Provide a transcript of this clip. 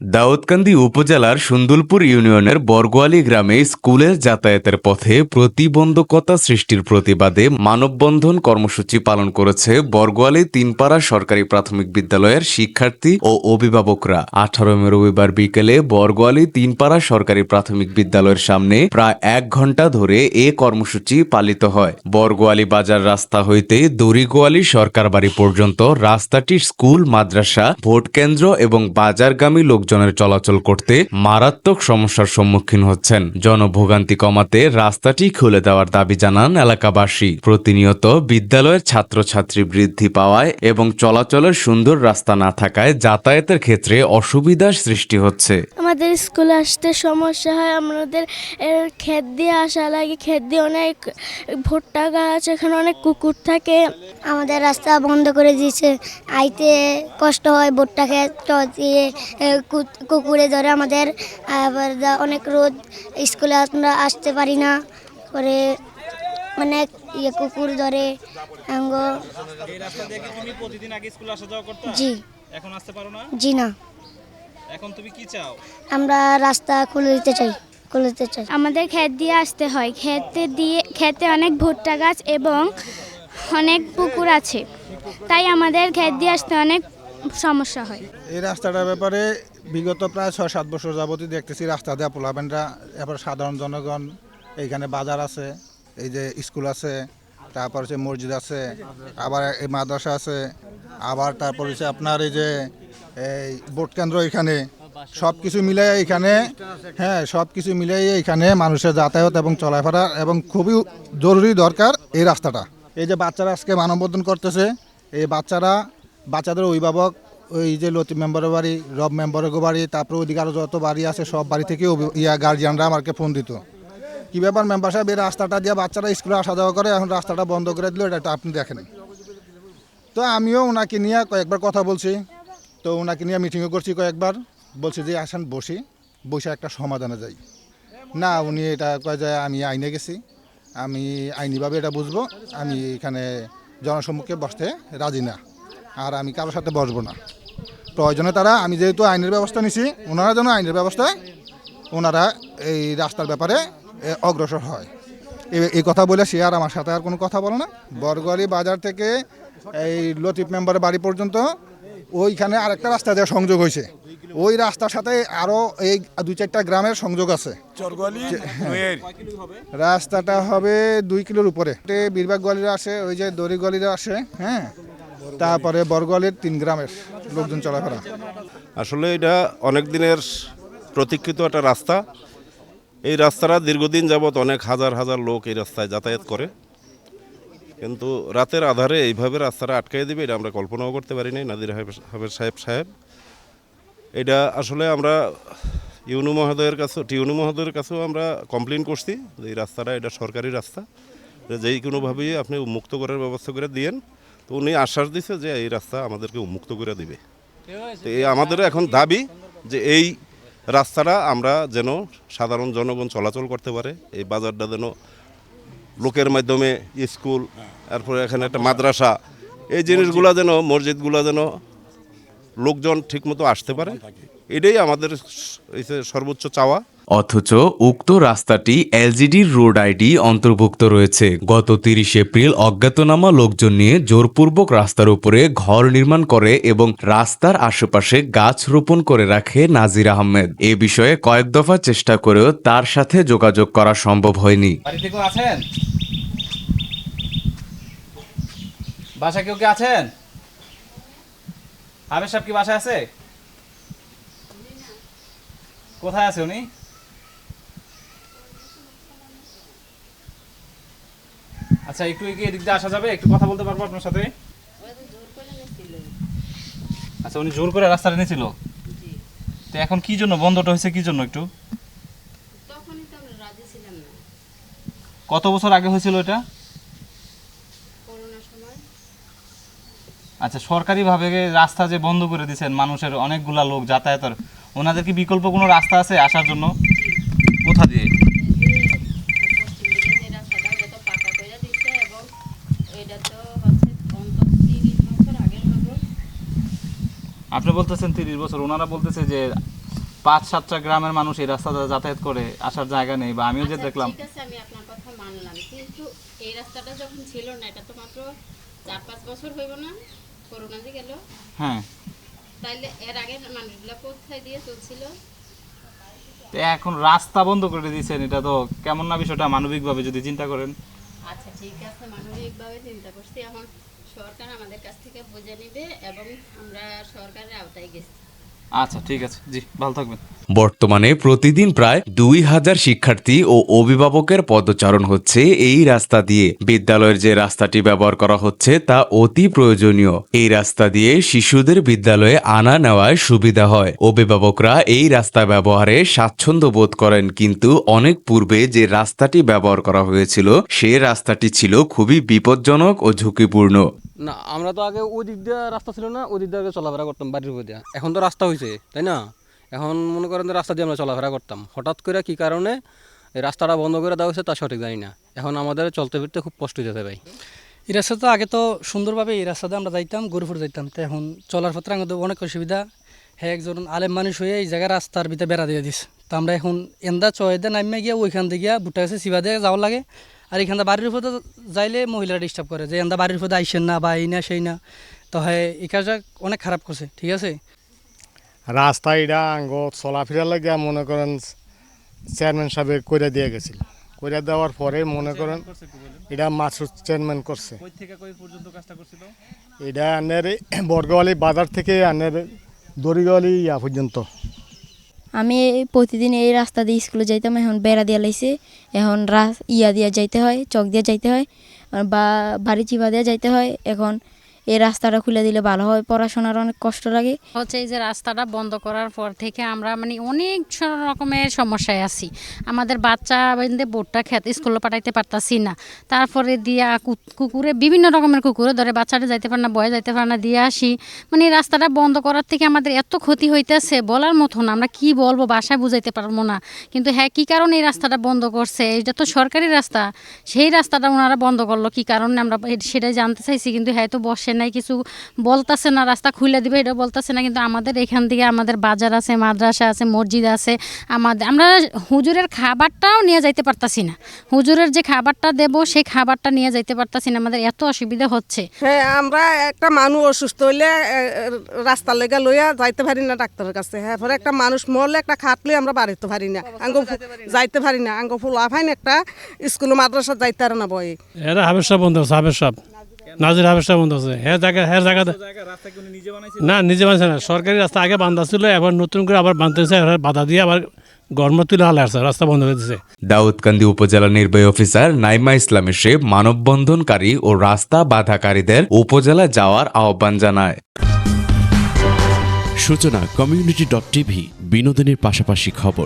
দাউদকান্দি উপজেলার সুন্দুলপুর ইউনিয়নের বরগোয়ালি গ্রামে স্কুলের যাতায়াতের পথে প্রতিবন্ধকতা সৃষ্টির প্রতিবাদে মানববন্ধন কর্মসূচি পালন করেছে বরগোয়ালি তিনপাড়া সরকারি প্রাথমিক বিদ্যালয়ের শিক্ষার্থী ও অভিভাবকরা। আঠারো মে রবিবার বিকেলে বরগোয়ালি তিনপাড়া সরকারি প্রাথমিক বিদ্যালয়ের সামনে প্রায় এক ঘণ্টা ধরে এ কর্মসূচি পালিত হয়। বরগোয়ালি বাজার রাস্তা হইতে দড়িগোয়ালি সরকার বাড়ি পর্যন্ত রাস্তাটি স্কুল, মাদ্রাসা ভোট কেন্দ্র এবং বাজারগামী লোকজনের চলাচল করতে মারাত্মক সমস্যার সম্মুখীন হচ্ছেন। জনভোগান্তি কমাতে রাস্তাটি খুলে দেওয়ার দাবি জানান এলাকাবাসী। প্রতিনিয়ত বিদ্যালয়ের ছাত্রছাত্রী বৃদ্ধি পাওয়ায় এবং চলাচলের সুন্দর রাস্তা না থাকায় যাতায়াতের ক্ষেত্রে অসুবিধার সৃষ্টি হচ্ছে। আমাদের স্কুলে আসতে সমস্যা হয় আমাদের ক্ষেত দিয়ে আসা লাগে। ক্ষেত দিয়ে অনেক ভুট্টা গাছ এখানে অনেক কুকুর থাকে। আমাদের রাস্তা বন্ধ করে দিয়েছে। আইতে কষ্ট হয় ভুট্টা খেত দিয়ে কুকুরে ধরে আমাদের আবার অনেক রোদ স্কুলে আমরা আসতে পারি না। করে অনেক ইয়ে কুকুর ধরে জি। এখন আসতে পারো না? জি না। এখন তুমি কি চাও? আমরা রাস্তা খুলে দিতে চাই খুলে দিতে চাই। আমাদের ক্ষেত দিয়ে আসতে হয়। ক্ষেতে দিয়ে ক্ষেতে অনেক ভুট্টা গাছ এবং অনেক পুকুর আছে। তাই আমাদের ক্ষেত দিয়ে আসতে অনেক সমস্যা হয়। এই রাস্তাটার ব্যাপারে বিগত প্রায় ছয়, সাত বছর যাবতই দেখতেছি রাস্তা দেওয়া পোলাবেনরা এবার সাধারণ জনগণ, এইখানে বাজার আছে, এই যে স্কুল আছে, তারপর হচ্ছে মসজিদ আছে, আবার এই মাদ্রাসা আছে, আবার তারপর হচ্ছে আপনার এই যে এই ভোট কেন্দ্র এখানে সব কিছু মিলাই এখানে হ্যাঁ সব কিছু মিলাই এখানে মানুষের যাতায়াত এবং চলাফেরা এবং খুবই জরুরি দরকার এই রাস্তাটা। এই যে বাচ্চারা আজকে মানববন্ধন করতেছে, এই বাচ্চারা, বাচ্চাদের অভিভাবক ওই যে লতিফ মেম্বারের বাড়ি, রব মেম্বারের বাড়ি, তারপরে ওইদিকে আরও যত বাড়ি আছে, সব বাড়ি থেকে ইয়া গার্জিয়ানরা আমাকে ফোন দিত। কী ব্যাপার মেম্বার সাহেব, এই রাস্তাটা দিয়ে বাচ্চারা স্কুলে আসা যাওয়া করে, এখন রাস্তাটা বন্ধ করে দিল, এটা আপনি দেখেন। তো আমিও ওনাকে নিয়ে কয়েকবার কথা বলছি। তো ওনাকে নিয়ে মিটিংও করছি কয়েকবার। বলছি যে, আসেন, বসি। বসে একটা সমাধানে যাই। না, উনি এটা কয় যে, আমি আইনে গেছি। আমি আইনিভাবে এটা বুঝব। আমি এখানে জনসম্মুখে বসতে রাজি না। আর আমি কারোর সাথে বসবো না। প্রয়োজনে তারা আমি যেহেতু আইনের ব্যবস্থা নিছি ওনারা যেন আইনের ব্যবস্থায় ওনারা এই রাস্তার ব্যাপারে অগ্রসর হয়। এই কথা বলে সে আর আমার সাথে আর কোনো কথা বলে না। বরগোয়ালি বাজার থেকে এই লতিফ মেম্বারের বাড়ি পর্যন্ত ওইখানে আরেকটা রাস্তা দেওয়া সংযোগ হয়েছে। ওই রাস্তার সাথে আরও এই দুই চারটা গ্রামের সংযোগ আছে। রাস্তাটা হবে দুই কিলোর উপরে। বীরবাগ গোয়ালিরা আসে ওই যে দড়ি গোয়ালিরা আসে হ্যাঁ? তারপরে বরগোয়ালির তিন গ্রামের লোকজন চলাফেরা। আসলে এটা অনেক দিনের প্রতীক্ষিত একটা রাস্তা। এই রাস্তাটা দীর্ঘদিন যাবৎ অনেক হাজার হাজার লোক এই রাস্তায় যাতায়াত করে। কিন্তু রাতের আধারে এইভাবে রাস্তাটা আটকাই দিবে, এটা আমরা কল্পনাও করতে পারি নাই, নাদির হাবিব সাহেব সাহেব। এটা আসলে আমরা ইউনু মহোদয়ের কাছে টিউনু মহোদয়ের কাছেও আমরা কমপ্লেন করছি যে এই রাস্তাটা এটা সরকারি রাস্তা যেই কোনোভাবেই আপনি মুক্ত করার ব্যবস্থা করে দিয়েন। তো উনি আশ্বাস দিছে যে এই রাস্তা আমাদেরকে উন্মুক্ত করে দিবে। তো এই আমাদের এখন দাবি যে এই রাস্তাটা আমরা যেন সাধারণ জনগণ চলাচল করতে পারে এই বাজারটা যেন লোকের মাধ্যমে স্কুল তারপরে এখানে একটা মাদ্রাসা এই জিনিসগুলো যেন মসজিদগুলো যেন লোকজন ঠিকমতো আসতে পারে এটাই আমাদের সর্বোচ্চ চাওয়া। অথচ উক্ত রাস্তাটি এলজিডির রোড আইডি অন্তর্ভুক্ত রয়েছে। গত তিরিশ এপ্রিল অজ্ঞাতনামা লোকজন নিয়ে জোরপূর্বক রাস্তার উপরে ঘর নির্মাণ করে এবং রাস্তার আশেপাশে গাছ রোপণ করে রাখে নাজির আহমেদ। এ বিষয়ে কয়েক দফা চেষ্টা করেও তার সাথে যোগাযোগ করা সম্ভব হয়নি। বাসা কেউ আছেন? কি বাসায় আছে? কোথায় আছে উনি? আচ্ছা একটু এগিয়ে এদিক দিয়ে আসা যাবে? একটু কথা বলতে পারব আপনার সাথে? আচ্ছা উনি জোর করে রাস্তাটা নিয়েছিল? তো এখন কি জন্য বন্ধটা হয়েছে কি জন্য একটু? কত বছর আগে হয়েছিল এটা? আচ্ছা সরকারিভাবে রাস্তা যে বন্ধ করে দিয়েছেন মানুষের অনেকগুলা লোক যাতায়াতের ওনাদের কি বিকল্প কোনো রাস্তা আছে আসার জন্য? কোথা দিয়ে রাস্তাটা যত পাকা করে দিচ্ছে এবং এটা তো হচ্ছে অন্তত তিরিশ বছর আগের খবর আপনি বলতেছেন তিরিশ বছর ওনারা বলতেছে যে পাঁচ সাতটা গ্রামের মানুষ এই রাস্তা যাতায়াত করে আসার জায়গা নেই বা আমিও যে আচ্ছা, দেখলাম ঠিক আছে আমি আপনার কথা মানলাম কিন্তু এই রাস্তাটা যখন ছিল না এটা তো মাত্র চার পাঁচ বছর হইব না করোনা দিয়ে গেল। হ্যাঁ। তাইলে এর আগে মানুষগুলা কোথায় দিয়ে চলছিল? এখন রাস্তা বন্ধ করে দিয়েছেন এটা তো কেমন না বিষয়টা মানবিকভাবে যদি চিন্তা করেন। আচ্ছা ঠিক আছে মানবিকভাবে চিন্তা করছি এখন সরকার আমাদের কাছ থেকে বুঝে নিবে এবং আমরা সরকারের আওতায় গেছি। আচ্ছা ঠিক আছে। জি ভালো থাকবেন। বর্তমানে প্রতিদিন প্রায় দুই হাজার শিক্ষার্থী ও অভিভাবকের পদচারণ হচ্ছে এই রাস্তা দিয়ে। বিদ্যালয়ের যে রাস্তাটি ব্যবহার করা হচ্ছে তা অতি প্রয়োজনীয়। এই রাস্তা দিয়ে শিশুদের বিদ্যালয়ে আনা নেওয়ায় সুবিধা হয়। অভিভাবকরা এই রাস্তা ব্যবহারে স্বাচ্ছন্দ্য বোধ করেন কিন্তু অনেক পূর্বে যে রাস্তাটি ব্যবহার করা হয়েছিল সে রাস্তাটি ছিল খুবই বিপজ্জনক ও ঝুঁকিপূর্ণ। না, আমরা তো আগে ওই দিক দিয়ে রাস্তা ছিল না ওই দিক দিয়ে আগে চলাফেরা করতাম বাড়ির উপর দিয়ে। এখন তো রাস্তা হয়েছে তাই না? এখন মনে করেন রাস্তা দিয়ে আমরা চলাফেরা করতাম। হঠাৎ করে কি কারণে রাস্তাটা বন্ধ করে দেওয়া হয়েছে তা সঠিক জানি না। এখন আমাদের চলতে ফিরতে খুব কষ্ট যেতে ভাই। এই রাস্তা তো আগে তো সুন্দরভাবে এই রাস্তাতে আমরা যাইতাম, গরুপুর যাইতাম। তো এখন চলার পথে আমাদের অনেক অসুবিধা। হ্যাঁ একজন আলেম মানুষ হয়ে এই জায়গায় রাস্তার ভিতরে বেড়া দিয়ে দিস তো আমরা এখন এন্দা চয়েদে নামে গিয়া ওইখান থেকে গিয়া বুটা গেছে সিবা দিয়ে যাওয়া লাগে। আর এখান বাড়ির উপরে যাইলে মহিলারা ডিস্টার্ব করে যে এন্দা বাড়ির উপরে আইসেন না বা এই না সেই না। তো হ্যাঁ এই কাজটা অনেক খারাপ করছে ঠিক আছে? রাস্তা এটা আঙ্গ চলাফেরা লাগে মনে করেন চেয়ারম্যান সাহেব করে দিয়ে গেছিল। করে দেওয়ার পরে মনে করেন এটা মাসুদ চেয়ারম্যান করছে। কই থেকে কই পর্যন্ত এটা আনের বর্গওয়ালি বাজার থেকে আনের দড়িগলি ইয়া পর্যন্ত। আমি প্রতিদিন এই রাস্তা দিয়ে স্কুলে যাইতাম, এখন বেড়া দিয়া লাইছে। এখন ইয়া দিয়া যাইতে হয়, চক দিয়া যাইতে হয়, বা বাড়ি চিপা দিয়া যাইতে হয়। এখন এই রাস্তাটা খুলে দিলে ভালো হয়। পড়াশোনার অনেক কষ্ট লাগে। হচ্ছে এই যে রাস্তাটা বন্ধ করার পর থেকে আমরা মানে অনেক রকমের সমস্যায় আছি। আমাদের বাচ্চা বোটটা খেতে, স্কুলে পাঠাইতে পারতাছি না। তারপরে দিয়া কুকুরে বিভিন্ন রকমের কুকুরে ধরে বাচ্চাটা যাইতে পারে না, বয়ে যাইতে পারে না, দিয়ে আসি। মানে রাস্তাটা বন্ধ করার থেকে আমাদের এত ক্ষতি হইতেছে, বলার মতো না। আমরা কি বলব, বাসায় বুঝাইতে পারব না। কিন্তু হ্যাঁ কি কারণে এই রাস্তাটা বন্ধ করছে? এটা তো সরকারি রাস্তা। সেই রাস্তাটা ওনারা বন্ধ করল। কি কারণে আমরা সেটাই জানতে চাইছি, কিন্তু হ্যাঁ তো বসে নাই কিছু বলতাছে না রাস্তা খুলে দিবে এটা বলতাছে না কিন্তু আমাদের এখান থেকে আমাদের বাজার আছে মাদ্রাসা আছে মসজিদ আছে আমাদের আমরা হুজুরের খাবারটাও নিয়ে যাইতে পারতাছি না। হুজুরের যে খাবারটা দেব সেই খাবারটা নিয়ে যাইতে পারতাছি না আমাদের এত অসুবিধা হচ্ছে। হ্যাঁ আমরা একটা মানুষ অসুস্থ হইলে এ, রাস্তার লেগে লইয়া যাইতে পারি না ডাক্তারের কাছে। হ্যাঁ পরে একটা মানুষ মরলে একটা খাট লই আমরা বাড়িতে পারি না। আঙ্গ যাইতে পারি না। আঙ্গ ফুল আফাইন একটা স্কুল মাদ্রাসা যাইতে পারে না বই। এরা হাবের সাহেব বন্ধ আছে হাবের সাহেব নাজির হাবের বন্ধ আছে। হ্যাঁ জায়গা হ্যাঁ কি উনি নিজে বানাইছে না না। সরকারি রাস্তা আগে বান্ধা ছিল এবার নতুন করে আবার বাঁধতেছে বাধা দিয়ে আবার গরম তুলে হালে আসছে রাস্তা বন্ধ করে দিছে। দাউদকান্দি উপজেলা নির্বাহী অফিসার নাইমা ইসলাম এসে মানববন্ধনকারী ও রাস্তা বাধাকারীদের উপজেলা যাওয়ার আহ্বান জানায়। সূচনা কমিউনিটি ডট টিভি বিনোদনের পাশাপাশি খবর।